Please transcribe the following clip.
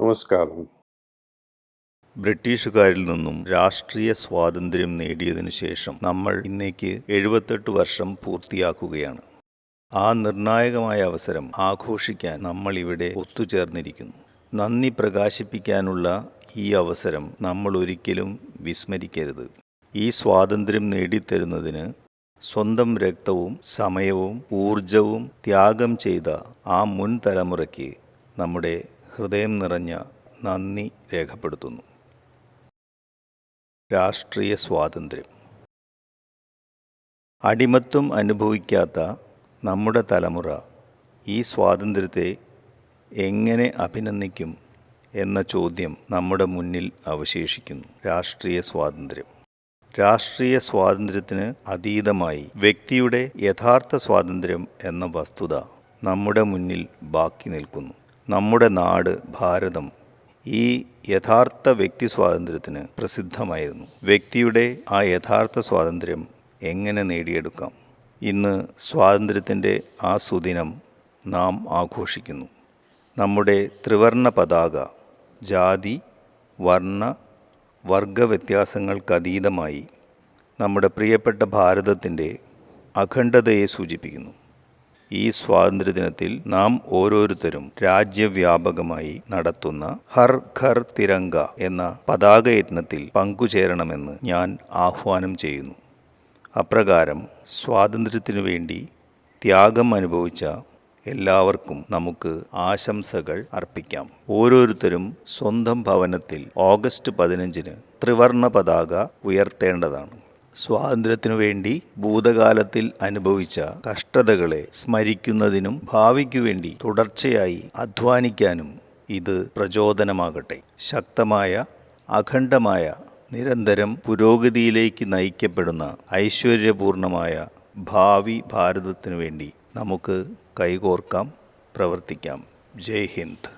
നമസ്കാരം. ബ്രിട്ടീഷുകാരിൽ നിന്നും രാഷ്ട്രീയ സ്വാതന്ത്ര്യം നേടിയതിനു ശേഷം നമ്മൾ ഇന്നേക്ക് എഴുപത്തെട്ട് വർഷം പൂർത്തിയാക്കുകയാണ്. ആ നിർണായകമായ അവസരം ആഘോഷിക്കാൻ നമ്മൾ ഇവിടെ ഒത്തുചേർന്നിരിക്കുന്നു. നന്ദി പ്രകാശിപ്പിക്കാനുള്ള ഈ അവസരം നമ്മൾ ഒരിക്കലും വിസ്മരിക്കരുത്. ഈ സ്വാതന്ത്ര്യം നേടിത്തരുന്നതിന് സ്വന്തം രക്തവും സമയവും ഊർജവും ത്യാഗം ചെയ്ത ആ മുൻ തലമുറയ്ക്ക് നമ്മുടെ ഹൃദയം നിറഞ്ഞ നന്ദി രേഖപ്പെടുത്തുന്നു. രാഷ്ട്രീയ സ്വാതന്ത്ര്യം. അടിമത്വം അനുഭവിക്കാത്ത നമ്മുടെ തലമുറ ഈ സ്വാതന്ത്ര്യത്തെ എങ്ങനെ അഭിനന്ദിക്കും എന്ന ചോദ്യം നമ്മുടെ മുന്നിൽ അവശേഷിക്കുന്നു. രാഷ്ട്രീയ സ്വാതന്ത്ര്യം. രാഷ്ട്രീയ സ്വാതന്ത്ര്യത്തിന് അതീതമായി വ്യക്തിയുടെ യഥാർത്ഥ സ്വാതന്ത്ര്യം എന്ന വസ്തുത നമ്മുടെ മുന്നിൽ ബാക്കി നിൽക്കുന്നു. നമ്മുടെ നാട് ഭാരതം ഈ യഥാർത്ഥ വ്യക്തി സ്വാതന്ത്ര്യത്തിന് പ്രസിദ്ധമായിരുന്നു. വ്യക്തിയുടെ ആ യഥാർത്ഥ സ്വാതന്ത്ര്യം എങ്ങനെ നേടിയെടുക്കാം? ഇന്ന് സ്വാതന്ത്ര്യത്തിന്റെ ആ സുദിനം നാം ആഘോഷിക്കുന്നു. നമ്മുടെ ത്രിവർണ പതാക ജാതി വർണ വർഗ വ്യത്യാസങ്ങൾക്കതീതമായി നമ്മുടെ പ്രിയപ്പെട്ട ഭാരതത്തിന്റെ അഖണ്ഡതയെ സൂചിപ്പിക്കുന്നു. ഈ സ്വാതന്ത്ര്യദിനത്തിൽ നാം ഓരോരുത്തരും രാജ്യവ്യാപകമായി നടത്തുന്ന ഹർ ഘർ തിരങ്ക എന്ന പതാകയജ്ഞത്തിൽ പങ്കുചേരണമെന്ന് ഞാൻ ആഹ്വാനം ചെയ്യുന്നു. അപ്രകാരം സ്വാതന്ത്ര്യത്തിനു വേണ്ടി ത്യാഗം അനുഭവിച്ച എല്ലാവർക്കും നമുക്ക് ആശംസകൾ അർപ്പിക്കാം. ഓരോരുത്തരും സ്വന്തം ഭവനത്തിൽ ഓഗസ്റ്റ് പതിനഞ്ചിന് ത്രിവർണ പതാക ഉയർത്തേണ്ടതാണ്. സ്വാതന്ത്ര്യത്തിനു വേണ്ടി ഭൂതകാലത്തിൽ അനുഭവിച്ച കഷ്ടതകളെ സ്മരിക്കുന്നതിനും ഭാവിക്കു വേണ്ടി തുടർച്ചയായി അധ്വാനിക്കാനും ഇത് പ്രചോദനമാകട്ടെ. ശക്തമായ അഖണ്ഡമായ നിരന്തരം പുരോഗതിയിലേക്ക് നയിക്കപ്പെടുന്ന ഐശ്വര്യപൂർണമായ ഭാവി ഭാരതത്തിനു വേണ്ടി നമുക്ക് കൈകോർക്കാം പ്രവർത്തിക്കാം. ജയ് ഹിന്ദ്.